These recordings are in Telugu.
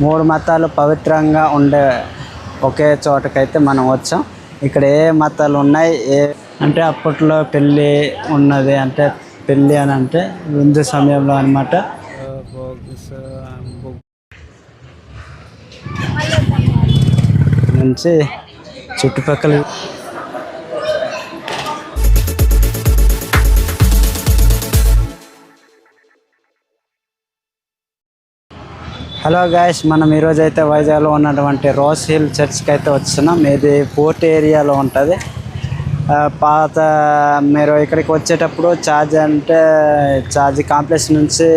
మూడు మతాలు పవిత్రంగా ఉండే ఒకే చోటకైతే మనం వచ్చాం. ఇక్కడ ఏ మతాలు ఉన్నాయి ఏ అంటే అప్పట్లో పెళ్ళి ఉన్నది అంటే పెళ్ళి అని అంటే విందు సమయంలో అనమాట నుంచి చుట్టుపక్కల హలో గాయస్ మనం ఈరోజు అయితే వైజాగ్లో ఉన్నటువంటి రోజ్ హిల్ చర్చ్కి అయితే వస్తున్నాం. ఇది పోర్ట్ ఏరియాలో ఉంటుంది. పాత మీరు ఇక్కడికి వచ్చేటప్పుడు ఛార్జ్ అంటే ఛార్జ్ కాంప్లెక్స్ నుంచి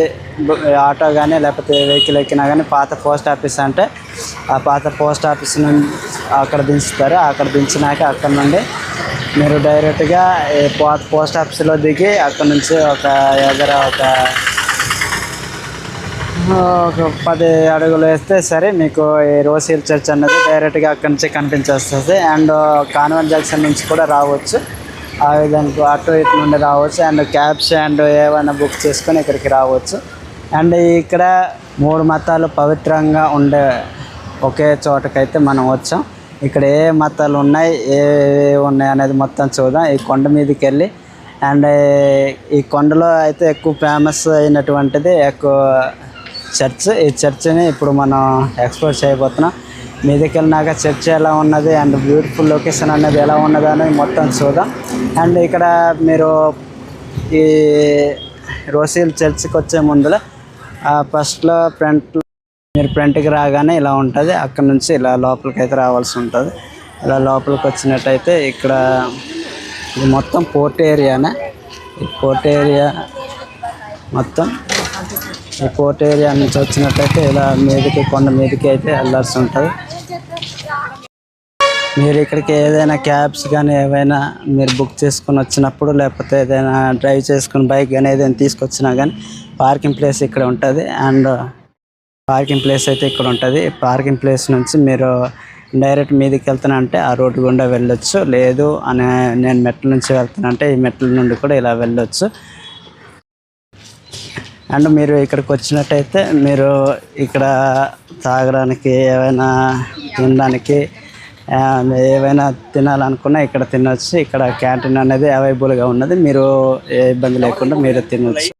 ఆటో కానీ లేకపోతే వెహికల్ ఎక్కినా కానీ పాత పోస్ట్ ఆఫీస్ అంటే ఆ పాత పోస్ట్ ఆఫీస్ నుండి అక్కడ దించుతారు. అక్కడ దించినాక అక్కడ నుండి మీరు డైరెక్ట్గా పాత పోస్ట్ ఆఫీస్లో దిగి అక్కడ నుంచి ఒక ఎదర ఒక ఒక పది అడుగులు వేస్తే సరే మీకు ఈ రోసిల్ చర్చ్ అన్నది డైరెక్ట్గా అక్కడి నుంచి కనిపించేస్తుంది. అండ్ కాన్వెంట్ జంక్షన్ నుంచి కూడా రావచ్చు. ఆ విధంగా అటు ఇటు నుండి రావచ్చు. అండ్ క్యాబ్స్ అండ్ ఏమైనా బుక్ చేసుకొని ఇక్కడికి రావచ్చు. అండ్ ఇక్కడ మూడు మతాలు పవిత్రంగా ఉండే ఒకే చోటకైతే మనం వచ్చాం. ఇక్కడ ఏ మతాలు ఉన్నాయి ఏ ఉన్నాయి అనేది మొత్తం చూద్దాం. ఈ కొండ మీదకి వెళ్ళి అండ్ ఈ కొండలో అయితే ఎక్కువ ఫేమస్ అయినటువంటిది ఎక్కువ చర్చ్. ఈ చర్చ్ని ఇప్పుడు మనం ఎక్స్ప్లోర్ చేయబోతున్నాం. మీదకి వెళ్ళినాక చర్చ్ ఎలా ఉన్నది అండ్ బ్యూటిఫుల్ లొకేషన్ అనేది ఎలా ఉన్నది అనేది మొత్తం చూద్దాం. అండ్ ఇక్కడ మీరు ఈ రోసిల్ చర్చ్కి వచ్చే ముందులో ఫస్ట్లో ఫ్రంట్ మీరు ఫ్రంట్కి రాగానే ఇలా ఉంటుంది. అక్కడ నుంచి ఇలా లోపలికి అయితే రావాల్సి ఉంటుంది. ఇలా లోపలికి వచ్చినట్టయితే ఇక్కడ ఇది మొత్తం పోర్ట్ ఏరియానే. ఈ పోర్ట్ ఏరియా మొత్తం ఈ పోర్ట్ ఏరియా నుంచి వచ్చినట్టయితే ఇలా మీదకి కొండ మీదకి అయితే వెళ్ళాల్సి ఉంటుంది. మీరు ఇక్కడికి ఏదైనా క్యాబ్స్ కానీ ఏవైనా మీరు బుక్ చేసుకుని వచ్చినప్పుడు లేకపోతే ఏదైనా డ్రైవ్ చేసుకుని బైక్ కానీ ఏదైనా తీసుకొచ్చినా కానీ పార్కింగ్ ప్లేస్ ఇక్కడ ఉంటుంది. అండ్ పార్కింగ్ ప్లేస్ అయితే ఇక్కడ ఉంటుంది. పార్కింగ్ ప్లేస్ నుంచి మీరు డైరెక్ట్ మీదకి వెళ్తానంటే ఆ రోడ్డు గుండా వెళ్ళొచ్చు. లేదు అనే నేను మెట్ల నుంచి వెళ్తానంటే ఈ మెట్ల నుండి కూడా ఇలా వెళ్ళొచ్చు. అండ్ మీరు ఇక్కడికి వచ్చినట్టయితే మీరు ఇక్కడ తాగడానికి ఏమైనా తినడానికి ఏవైనా తినాలనుకున్నా ఇక్కడ తినొచ్చు. ఇక్కడ క్యాంటీన్ అనేది అవైలబుల్గా ఉన్నది. మీరు ఏ ఇబ్బంది లేకుండా మీరు తినొచ్చు.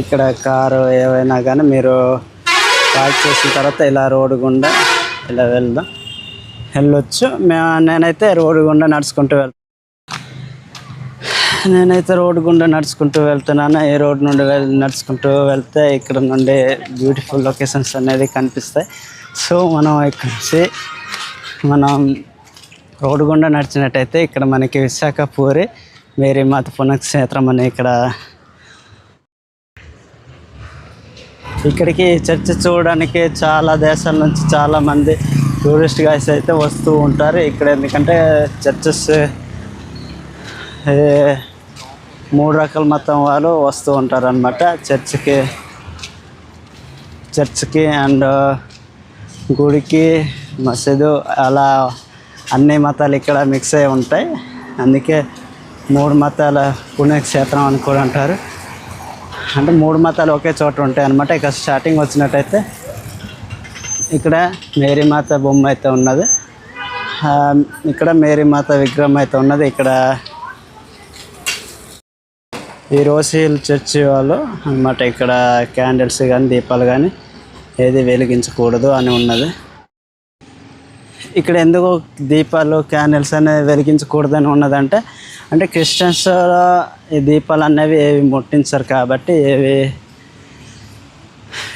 ఇక్కడ కారు ఏవైనా కానీ మీరు పార్క్ చేసిన తర్వాత ఇలా రోడ్డు గుండా ఇలా వెళ్దాం. వెళ్ళొచ్చు. మేము నేనైతే రోడ్డు గుండా నడుచుకుంటూ వెళ్తాను. నేనైతే రోడ్డు గుండా నడుచుకుంటూ వెళ్తున్నాను. ఈ రోడ్ నుండి నడుచుకుంటూ వెళ్తే ఇక్కడ నుండి బ్యూటిఫుల్ లొకేషన్స్ అనేది కనిపిస్తాయి. సో మనం ఇక్కడ నుంచి మనం రోడ్డు గుండా నడిచినట్టయితే ఇక్కడ మనకి విశాఖ పూరి మేరీ మాత పుణ్యక్షేత్రం అని ఇక్కడ ఇక్కడికి చర్చ్ చూడడానికి చాలా దేశాల నుంచి చాలామంది టూరిస్ట్ గైస్ అయితే వస్తూ ఉంటారు. ఇక్కడ ఎందుకంటే చర్చెస్ మూడు రకాల మతం వాళ్ళు వస్తూ ఉంటారు అనమాట చర్చ్కి చర్చ్కి అండ్ గుడికి మసీదు అలా అన్ని మతాలు ఇక్కడ మిక్స్ అయి ఉంటాయి. అందుకే మూడు మతాల పుణ్యక్షేత్రం అని కూడా అంటారు. అంటే మూడు మతాలు ఒకే చోట ఉంటాయి అనమాట ఇక స్టార్టింగ్ వచ్చినట్టయితే ఇక్కడ మేరీమాత బొమ్మ అయితే ఉన్నది. ఇక్కడ మేరీమాత విగ్రహం అయితే ఉన్నది. ఇక్కడ ఈ రోసిల్ చర్చి వాళ్ళు అన్నమాట ఇక్కడ క్యాండిల్స్ కానీ దీపాలు కానీ ఏది వెలిగించకూడదు అని ఉన్నది. ఇక్కడ ఎందుకు దీపాలు క్యాండిల్స్ అనేవి వెలిగించకూడదని ఉన్నదంటే అంటే క్రిస్టియన్స్ ఈ దీపాలు అనేవి ఏవి ముట్టించరు కాబట్టి ఏవి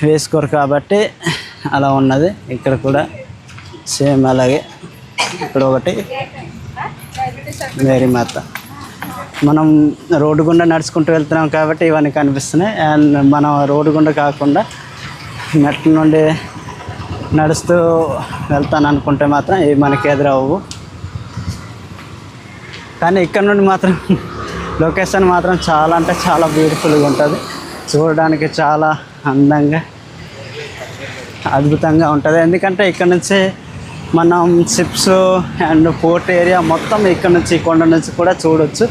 వేసుకోరు కాబట్టి అలా ఉన్నది. ఇక్కడ కూడా సేమ్ అలాగే. ఇక్కడ ఒకటి. మేరీ మాత. మనం రోడ్డు గుండా నడుచుకుంటూ వెళ్తున్నాం కాబట్టి ఇవన్నీ కనిపిస్తున్నాయి. అండ్ మనం రోడ్డు గుండా కాకుండా మెట్ల నుండి నడుస్తూ వెళ్తాను అనుకుంటే మాత్రం ఇవి మనకి ఎదురవ్వు. కానీ ఇక్కడ నుండి మాత్రం లొకేషన్ మాత్రం చాలా అంటే చాలా బ్యూటిఫుల్గా ఉంటుంది. చూడడానికి చాలా అందంగా అద్భుతంగా ఉంటుంది. ఎందుకంటే ఇక్కడ నుంచి మనం షిప్స్ అండ్ పోర్ట్ ఏరియా మొత్తం ఇక్కడ నుంచి కొండ నుంచి కూడా చూడొచ్చు.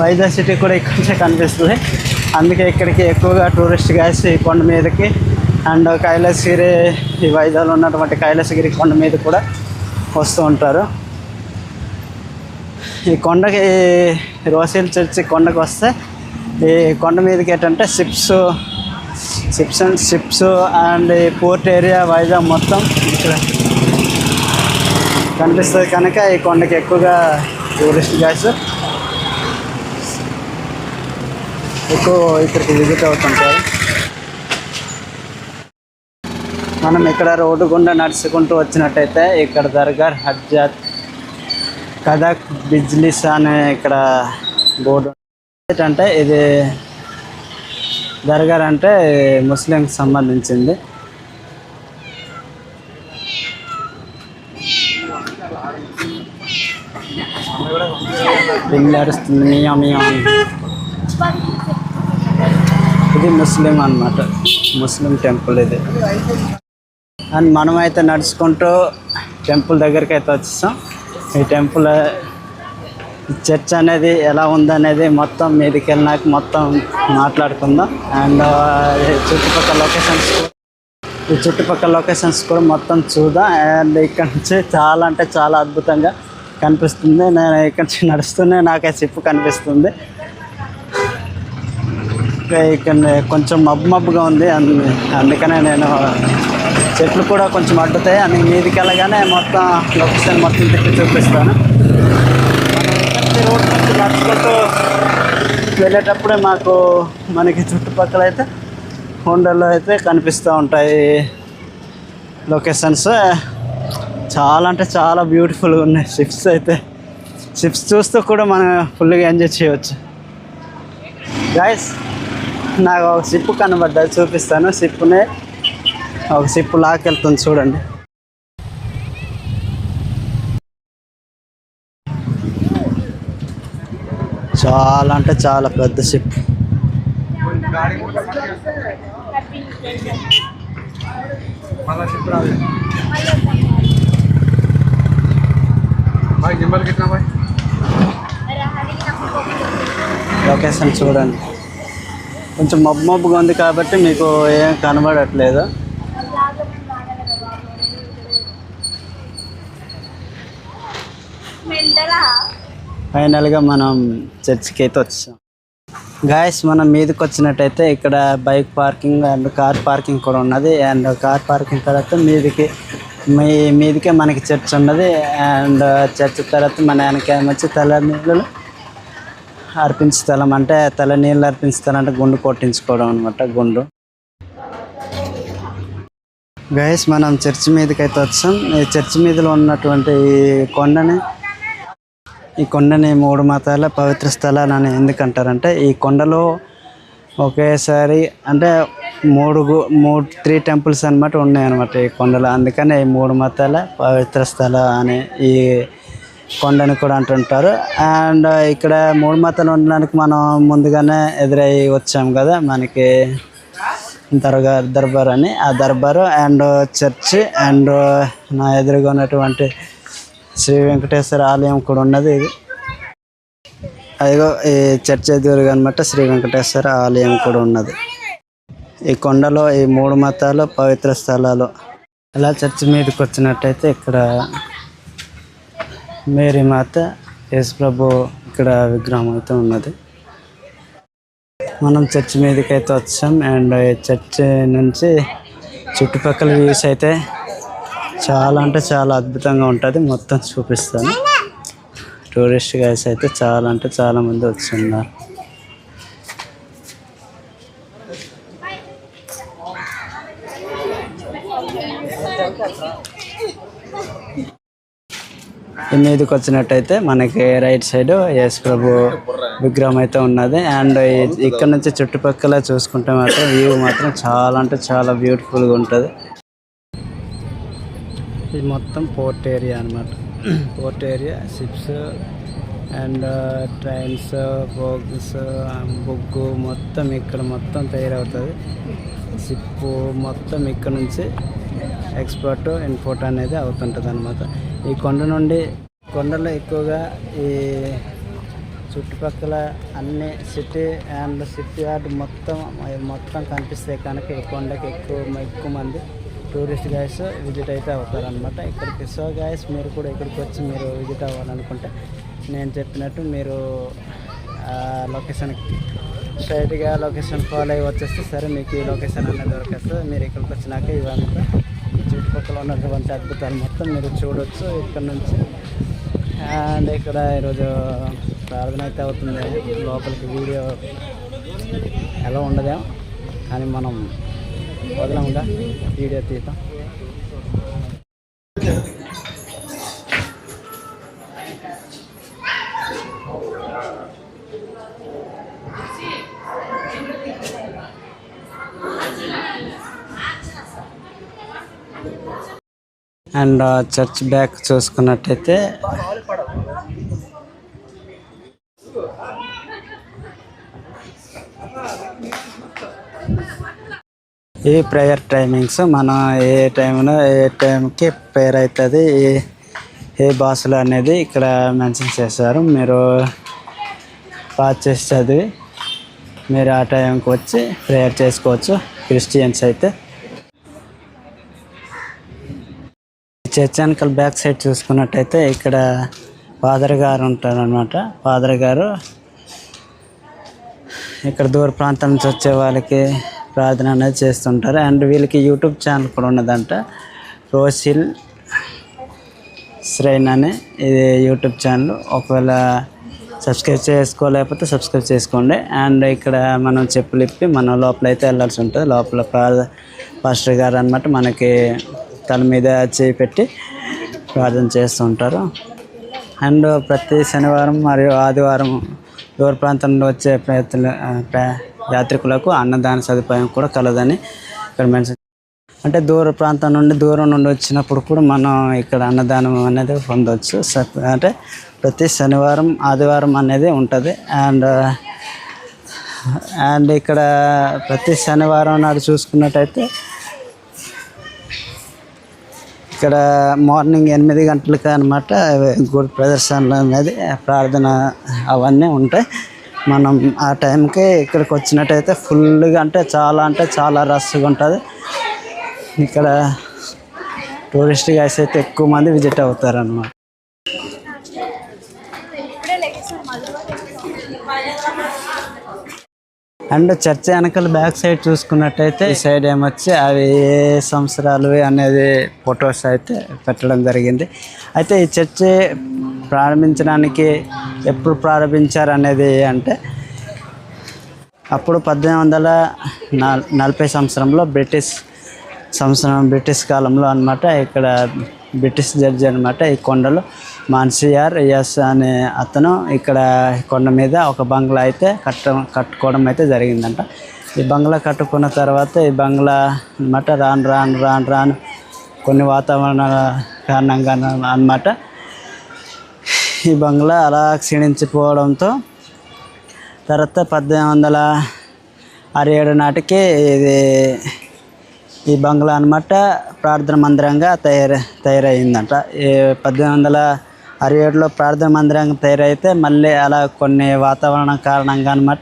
వైజాగ్ సిటీ కూడా ఇక్కడి నుంచే కనిపిస్తుంది. అందుకే ఇక్కడికి ఎక్కువగా టూరిస్ట్ గైడ్స్ ఈ కొండ మీదకి అండ్ కైలాసగిరి ఈ వైజాగ్లో ఉన్నటువంటి కైలాసగిరి కొండ మీద కూడా వస్తూ ఉంటారు. ఈ కొండకి రోసిల్ చర్చి కొండకు వస్తే ఈ కొండ మీదకి ఏంటంటే ships ships and ships and ఈ పోర్ట్ ఏరియా వైజాగ్ మొత్తం ఇక్కడ కనిపిస్తుంది. కనుక ఈ కొండకి ఎక్కువగా టూరిస్ట్ గైడ్స్ ఎక్కువ ఇక్కడికి విజిట్ అవుతుంటారు మనం ఇక్కడ రోడ్డు గుండా నడుచుకుంటూ వచ్చినట్టయితే ఇక్కడ దర్గార్ హజ్జాత్ కథక్ బిజ్లిస్ అనే ఇక్కడ బోర్డు ఏంటంటే ఇది దర్గార్ అంటే ముస్లింకి సంబంధించింది నడుస్తుంది మియా మియా అని. ఇది ముస్లిం అన్నమాట. ముస్లిం టెంపుల్ ఇది. అండ్ మనమైతే నడుచుకుంటూ టెంపుల్ దగ్గరికి అయితే వచ్చేసాం. ఈ టెంపుల్ చర్చ్ అనేది ఎలా ఉందనేది మొత్తం మీదకి వెళ్ళినాక మొత్తం మాట్లాడుకుందాం. అండ్ చుట్టుపక్కల లొకేషన్స్ ఈ చుట్టుపక్కల లొకేషన్స్ కూడా మొత్తం చూద్దాం. అండ్ ఇక్కడ నుంచి చాలా అంటే చాలా అద్భుతంగా కనిపిస్తుంది. నేను ఇక్కడ నుంచి నడుస్తూనే నాకే చెప్పు కనిపిస్తుంది. ఇక్కడ కొంచెం మబ్బు మబ్బుగా ఉంది. అందుకనే నేను చెట్లు కూడా కొంచెం అడ్డుతాయి. అని మీదికి వెళ్ళగానే మొత్తం లొకేషన్ మొత్తం తిప్పి చూపిస్తాను. రోడ్ నుంచి నడుచుకుంటూ వెళ్ళేటప్పుడే మాకు మనకి చుట్టుపక్కల అయితే హోండాలో అయితే కనిపిస్తూ ఉంటాయి. లొకేషన్స్ చాలా అంటే చాలా బ్యూటిఫుల్గా ఉన్నాయి. షిప్స్ అయితే. షిప్స్ చూస్తూ కూడా మనం ఫుల్గా ఎంజాయ్ చేయవచ్చు. గాయస్ నాకు ఒక సిప్పు కనబడ్డది చూపిస్తాను. సిప్పునే ఒక సిప్పు లాకెళ్తుంది చూడండి. చాలా అంటే చాలా పెద్ద షిప్ లొకేషన్ చూడండి. కొంచెం మబ్బు మబ్బుగా ఉంది కాబట్టి మీకు ఏం కనబడట్లేదు. ఫైనల్గా మనం చర్చికి అయితే వచ్చాం. గాయస్ మనం మీదకి వచ్చినట్టయితే ఇక్కడ bike parking and car parking కూడా ఉన్నది. అండ్ కార్ పార్కింగ్ తర్వాత మీదికి మీ మీదికే మనకి చర్చ్ ఉన్నది. అండ్ చర్చ్ తర్వాత మన వెనకేమొచ్చి తల నీళ్ళు అర్పించే స్థలం అంటే తల నీళ్ళు అర్పించే స్థలం అంటే గుండు కొట్టించుకోవడం అనమాట గుండు. గైస్ మనం చర్చి మీదకి అయితే వచ్చాం. ఈ చర్చి మీదలో ఉన్నటువంటి ఈ కొండని ఈ కొండని మూడు మతాల పవిత్ర స్థలాలు అని ఎందుకంటారంటే ఈ కొండలో ఒకేసారి అంటే మూడు గు- మూడు త్రీ టెంపుల్స్ అనమాట ఉన్నాయి అనమాట ఈ కొండలో. అందుకని ఈ మూడు మతాల పవిత్ర స్థల అని ఈ కొండని కూడా అంటుంటారు. అండ్ uh, ఇక్కడ మూడు మతాలు ఉండడానికి మనం ముందుగానే ఎదురై వచ్చాం కదా మనకి దర్గా దర్బార్ అని. ఆ దర్బారు and uh, church and uh, నా ఎదురుగా ఉన్నటువంటి శ్రీ వెంకటేశ్వర ఆలయం కూడా ఉన్నది ఇది. అదిగో ఈ చర్చ్ ఎదురుగా అనమాట శ్రీ వెంకటేశ్వర ఆలయం కూడా ఉన్నది. ఈ కొండలో ఈ మూడు మతాలు పవిత్ర స్థలాలు. అలా చర్చి మీదకి వచ్చినట్టయితే ఇక్కడ మేరీ మాత యేసు ఇక్కడ విగ్రహం అయితే ఉన్నది. మనం చర్చ్ మీదకి అయితే వచ్చాం అండ్ ఈ చర్చ్ నుంచి చుట్టుపక్కల వ్యూస్ అయితే చాలా అంటే చాలా అద్భుతంగా ఉంటుంది. మొత్తం చూపిస్తాను. టూరిస్ట్ గైస్ అయితే చాలా అంటే చాలామంది మంది మీదకి వచ్చినట్టయితే మనకి రైట్ సైడ్ యేసు ప్రభు విగ్రహం అయితే ఉన్నది. అండ్ ఇక్కడ నుంచి చుట్టుపక్కల చూసుకుంటే మాత్రం వ్యూ మాత్రం చాలా అంటే చాలా బ్యూటిఫుల్గా ఉంటుంది. ఇది మొత్తం పోర్ట్ ఏరియా అనమాట port area ships and trains bogies బొగ్గు మొత్తం ఇక్కడ మొత్తం తయారవుతుంది. షిప్ మొత్తం ఇక్కడ నుంచి ఎక్స్పోర్ట్ ఇంపోర్ట్ అనేది అవుతుంటుంది అనమాట ఈ కొండ నుండి కొండలు ఎక్కువగా ఈ చుట్టుపక్కల అన్ని సిటీ అండ్ సిటీ యార్డ్ మొత్తం మొత్తం కనిపిస్తే కనుక ఈ కొండకి ఎక్కువ ఎక్కువ మంది టూరిస్ట్ గైడ్స్ విజిట్ అయితే అవుతారనమాట ఇక్కడికి సో గైస్ మీరు కూడా ఇక్కడికి వచ్చి మీరు విజిట్ అవ్వాలనుకుంటే నేను చెప్పినట్టు మీరు లొకేషన్కి స్ట్రైట్గా లొకేషన్ ఫాలో అయ్యి వచ్చేస్తే సరే మీకు ఈ లొకేషన్ అనేది దొరికేస్తుంది మీరు ఇక్కడికి వచ్చినాక ఇవంతా చుట్టుపక్కల ఉన్నటువంటి అద్భుతాలు మొత్తం మీరు చూడొచ్చు. ఇక్కడ నుంచి అండ్ ఇక్కడ ఈరోజు ప్రార్థన అయితే అవుతుంది. లోపలికి వీడియో ఎలా ఉండదేమో కానీ మనం వదలకుండా వీడియో తీద్దాం. అండ్ చర్చ్ బ్యాక్ చూసుకున్నట్టయితే ఈ ప్రేయర్ టైమింగ్స్ మనం ఏ టైంలో ఏ టైంకి ప్రేయర్ అవుతుంది ఏ ఏ భాషలో అనేది ఇక్కడ మెన్షన్ చేశారు. మీరు పాస్ చేసి చదివి మీరు ఆ టైంకి వచ్చి ప్రేయర్ చేసుకోవచ్చు. క్రిస్టియన్స్ అయితే చర్చ్ వెనకాల బ్యాక్ సైడ్ చూసుకున్నట్టయితే ఇక్కడ ఫాదర్ గారు ఉంటారనమాట ఫాదర్ గారు ఇక్కడ దూర ప్రాంతం నుంచి వచ్చే వాళ్ళకి ప్రార్థన అనేది చేస్తుంటారు. అండ్ వీళ్ళకి యూట్యూబ్ ఛానల్ కూడా ఉన్నదంట. రోసిల్ శ్రైన్ అనే ఇది యూట్యూబ్ ఛానల్. ఒకవేళ సబ్స్క్రైబ్ చేసుకోలేకపోతే సబ్స్క్రైబ్ చేసుకోండి. అండ్ ఇక్కడ మనం చెప్పులు ఇప్పి మనం లోపల అయితే వెళ్ళాల్సి ఉంటుంది. లోపల ప్రా- పాస్టర్ గారు అనమాట మనకి తల మీద చేయి పెట్టి ప్రార్థన చేస్తుంటారు అండ్ ప్రతి శనివారం మరియు ఆదివారం దూర ప్రాంతం నుండి వచ్చే ప్రయత్న యాత్రికులకు అన్నదాన సదుపాయం కూడా కలదని ఇక్కడ మెన్షన్ అంటే దూర ప్రాంతం నుండి దూరం నుండి వచ్చినప్పుడు కూడా మనం ఇక్కడ అన్నదానం అనేది పొందవచ్చు అంటే ప్రతి శనివారం ఆదివారం అనేది ఉంటుంది. అండ్ అండ్ ఇక్కడ ప్రతి శనివారం నాడు చూసుకున్నట్టయితే ఇక్కడ మార్నింగ్ ఎనిమిది గంటలకు అనమాట గుడి ప్రదర్శనలు అనేది ప్రార్థన అవన్నీ ఉంటాయి. మనం ఆ టైంకి ఇక్కడికి వచ్చినట్టయితే ఫుల్గా అంటే చాలా అంటే చాలా రష్గా ఉంటుంది. ఇక్కడ టూరిస్ట్ గైస్ అయితే ఎక్కువ మంది విజిట్ అవుతారనమాట అండ్ చర్చ్ వెనకాల బ్యాక్ సైడ్ చూసుకున్నట్టయితే ఈ సైడ్ ఏమొచ్చి అవి ఏ సంవత్సరాలు అనేది ఫొటోస్ అయితే పెట్టడం జరిగింది. అయితే ఈ చర్చి ప్రారంభించడానికి ఎప్పుడు ప్రారంభించారు అనేది అంటే అప్పుడు పద్దెనిమిది వందల నలభై సంవత్సరంలో బ్రిటిష్ సంవత్సరం బ్రిటిష్ కాలంలో అనమాట ఇక్కడ బ్రిటిష్ జడ్జి అనమాట ఈ కొండలో మాన్సియార్ ఎస్ అనే అతను ఇక్కడ కొండ మీద ఒక బంగ్లా అయితే కట్ట కట్టుకోవడం అయితే జరిగిందంట. ఈ బంగ్లా కట్టుకున్న తర్వాత ఈ బంగ్లా అన్నమాట రాను రాను రాను రాను కొన్ని వాతావరణ కారణంగా అన్నమాట. ఈ బంగ్లా అలా క్షీణించిపోవడంతో తర్వాత పద్దెనిమిది వందల అరవై ఏడు నాటికి ఇది ఈ బంగ్లా అనమాట ప్రార్థన మందిరంగా తయారు తయారయ్యిందంట ఈ పద్దెనిమిది వందల అరవై ప్రార్థన మందిరంగా తయారైతే మళ్ళీ అలా కొన్ని వాతావరణం కారణంగా అనమాట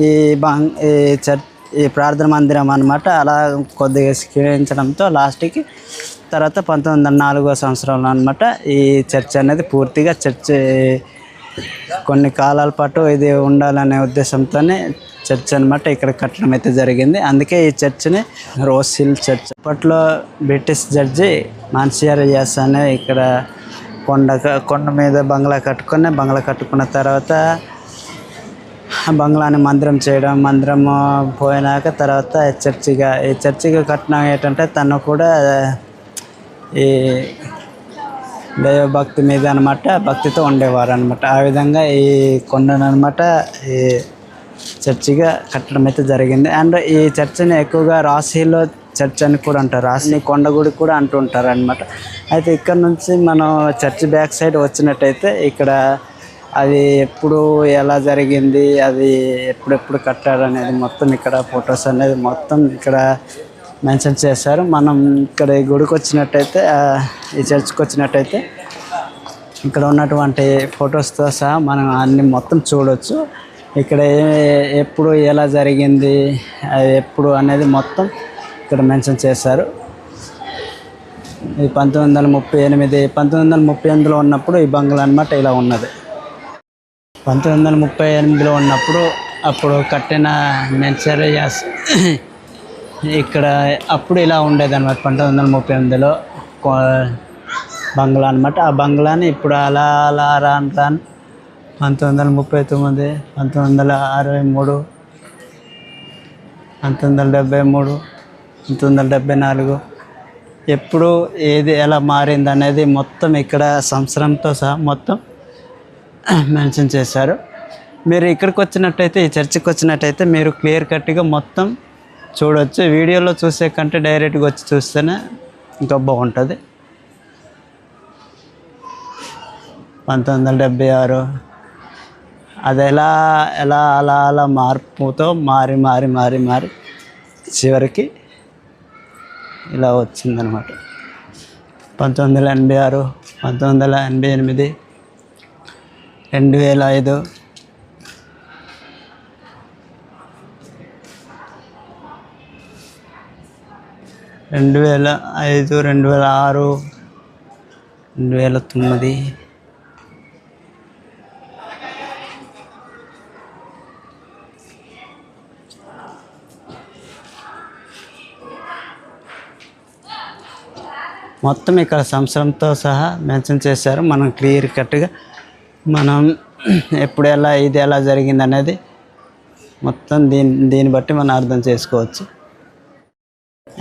ఈ బంగ్ ఈ చర్చ్ ఈ ప్రార్థన మందిరం అనమాట అలా కొద్దిగా క్షీణించడంతో లాస్ట్కి తర్వాత పంతొమ్మిది వందల నాలుగో సంవత్సరంలో అనమాట ఈ చర్చ్ అనేది పూర్తిగా చర్చ్ కొన్ని కాలాల పాటు ఇది ఉండాలనే ఉద్దేశంతోనే చర్చ్ అనమాట ఇక్కడ కట్టడం అయితే జరిగింది. అందుకే ఈ చర్చ్ని రోసిల్ హిల్ చర్చ్. అప్పట్లో బ్రిటిష్ జడ్జి మాన్సియర్ చేస్తాను ఇక్కడ కొండ కొండ మీద బంగ్లా కట్టుకొని బంగ్లా కట్టుకున్న తర్వాత బంగ్లాని మందిరం చేయడం మందిరము పోయినాక తర్వాత చర్చిగా ఈ చర్చిగా కట్టిన ఏంటంటే తను కూడా ఈ దైవభక్తి మీద అనమాట భక్తితో ఉండేవారు అనమాట ఆ విధంగా ఈ కొండను అనమాట ఈ చర్చిగా కట్టడం అయితే జరిగింది. అండ్ ఈ చర్చిని ఎక్కువగా రాశిలో చర్చ్ అని కూడా అంటారు. రాసిని కొండ గుడి కూడా అంటూ ఉంటారు అనమాట అయితే ఇక్కడ నుంచి మనం చర్చ్ బ్యాక్ సైడ్ వచ్చినట్టయితే ఇక్కడ అది ఎప్పుడు ఎలా జరిగింది అది ఎప్పుడెప్పుడు కట్టారు అనేది మొత్తం ఇక్కడ ఫొటోస్ అనేది మొత్తం ఇక్కడ మెన్షన్ చేశారు. మనం ఇక్కడ ఈ గుడికి వచ్చినట్టయితే ఈ చర్చ్కి వచ్చినట్టయితే ఇక్కడ ఉన్నటువంటి ఫొటోస్తో సహా మనం అన్ని మొత్తం చూడవచ్చు ఇక్కడ ఏ- ఎప్పుడు ఎలా జరిగింది అది ఎప్పుడు అనేది మొత్తం ఇక్కడ మెన్షన్ చేశారు. ఇది పంతొమ్మిది వందల ముప్పై ఎనిమిది పంతొమ్మిది వందల ముప్పై ఎనిమిదిలో ఉన్నప్పుడు ఈ బంగ్లా అనమాట ఇలా ఉన్నది. పంతొమ్మిది వందల ముప్పై ఎనిమిదిలో ఉన్నప్పుడు అప్పుడు కట్టిన మెన్సరియాస్ ఇక్కడ అప్పుడు ఇలా ఉండేది అనమాట పంతొమ్మిది వందల ముప్పై ఎనిమిదిలో బంగ్లా అనమాట ఆ బంగ్లాని ఇప్పుడు అలా అలా రాను రాను పంతొమ్మిది వందల ముప్పై తొమ్మిది పంతొమ్మిది వందల అరవై మూడు పంతొమ్మిది వందల డెబ్భై మూడు పంతొమ్మిది వందల డెబ్బై నాలుగు. ఎప్పుడు ఏది ఎలా మారింది అనేది మొత్తం ఇక్కడ సంవత్సరంతో సహా మొత్తం మెన్షన్ చేశారు. మీరు ఇక్కడికి వచ్చినట్టయితే ఈ చర్చికి వచ్చినట్టయితే మీరు క్లియర్ కట్గా మొత్తం చూడవచ్చు వీడియోలో చూసే కంటే డైరెక్ట్గా వచ్చి చూస్తేనే ఇంకా బాగుంటుంది. పంతొమ్మిది వందల డెబ్బై ఆరు. అది ఎలా ఎలా అలా అలా మార్పుతో మారి మారి మారి మారి చివరికి ఇలా వచ్చిందనమాట. పంతొమ్మిది వందల ఎనభై ఆరు పంతొమ్మిది వందల ఎనభై ఎనిమిది రెండు వేల ఐదు. రెండు వేల ఐదు రెండు వేల ఆరు రెండు వేల తొమ్మిది. మొత్తం ఇక్కడ సంవత్సరంతో సహా మెన్షన్ చేశారు. మనం క్లియర్ కట్గా మనం ఎప్పుడు ఎలా ఇది ఎలా జరిగింది అనేది మొత్తం దీని దీన్ని బట్టి మనం అర్థం చేసుకోవచ్చు.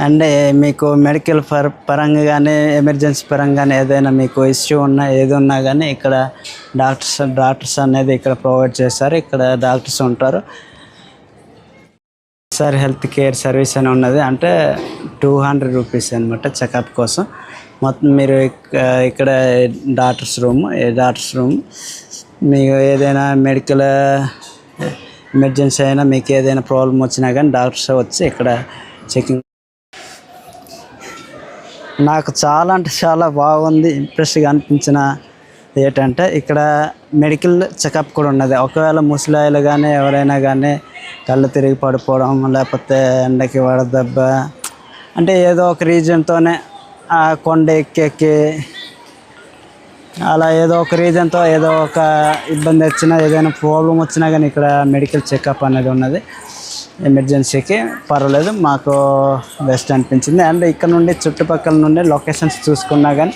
అండ్ మీకు మెడికల్ పర పరంగా కానీ ఎమర్జెన్సీ పరంగా కానీ ఏదైనా మీకు ఇష్యూ ఉన్నా ఏది ఉన్నా కానీ ఇక్కడ డాక్టర్స్ డాక్టర్స్ అనేది ఇక్కడ ప్రొవైడ్ చేస్తారు ఇక్కడ డాక్టర్స్ ఉంటారు. సార్ హెల్త్ కేర్ సర్వీస్ అని ఉన్నది. అంటే టూ హండ్రెడ్ రూపీస్ అనమాట చెకప్ కోసం. మొత్తం మీరు ఇక్కడ డాక్టర్స్ రూమ్ డాక్టర్స్ రూమ్. మీకు ఏదైనా మెడికల్ ఎమర్జెన్సీ అయినా మీకు ఏదైనా ప్రాబ్లం వచ్చినా కానీ డాక్టర్స్ వచ్చి ఇక్కడ చెకింగ్. నాకు చాలా అంటే చాలా బాగుంది. ఇంట్రెస్ట్గా అనిపించిన ఏంటంటే ఇక్కడ మెడికల్ చెకప్ కూడా ఉన్నది. ఒకవేళ ముసలాయిలు కానీ ఎవరైనా కానీ కళ్ళు తిరిగి పడిపోవడం లేకపోతే ఎండకి వడదెబ్బ అంటే ఏదో ఒక రీజన్తోనే ఆ కొండ ఎక్కెక్కి అలా ఏదో ఒక రీజన్తో ఏదో ఒక ఇబ్బంది వచ్చినా ఏదైనా ప్రాబ్లం వచ్చినా కానీ ఇక్కడ మెడికల్ చెకప్ అనేది ఉన్నది. ఎమర్జెన్సీకి పర్వాలేదు మాకు బెస్ట్ అనిపించింది. అండ్ ఇక్కడ నుండి చుట్టుపక్కల నుండి లొకేషన్స్ చూసుకున్నా కానీ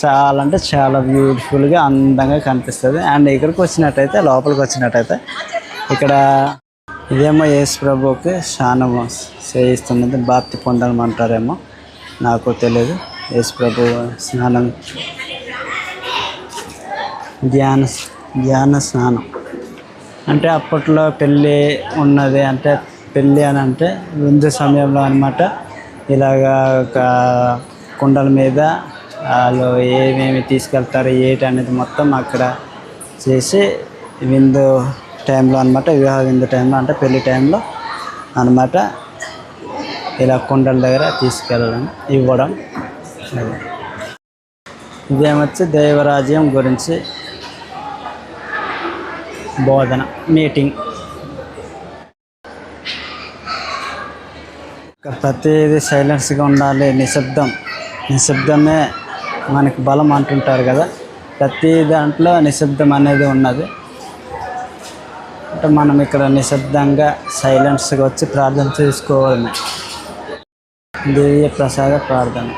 చాలా అంటే చాలా బ్యూటిఫుల్గా అందంగా కనిపిస్తుంది. అండ్ ఇక్కడికి వచ్చినట్టయితే లోపలికి వచ్చినట్టయితే ఇక్కడ ఇదేమో యేసు ప్రభుకి స్నానం చేయిస్తున్నది. బాప్తి పొందమంటారేమో నాకు తెలియదు యేసు ప్రభు స్నానం ధ్యాన ధ్యాన స్నానం. అంటే అప్పట్లో పెళ్ళి ఉన్నది అంటే పెళ్ళి అని అంటే విందు సమయంలో అనమాట ఇలాగా ఒక కుండల మీద వాళ్ళు ఏమేమి తీసుకెళ్తారు ఏంటి అనేది మొత్తం అక్కడ చేసి విందు టైంలో అనమాట వివాహ విందు టైంలో అంటే పెళ్ళి టైంలో అనమాట ఇలా కుండల దగ్గర తీసుకెళ్ళడం ఇవ్వడం ఇదేమొచ్చి దైవరాజ్యం గురించి బోధన మీటింగ్. ప్రతిదీ సైలెన్స్గా ఉండాలి నిశ్శబ్దం. నిశ్శబ్దమే మనకి బలం అంటుంటారు కదా ప్రతి దాంట్లో నిశ్శబ్దం అనేది ఉన్నది. అంటే మనం ఇక్కడ నిశ్శబ్దంగా సైలెన్స్గా వచ్చి ప్రార్థన చేసుకోవడమే. దివ్య ప్రసాద ప్రార్థన.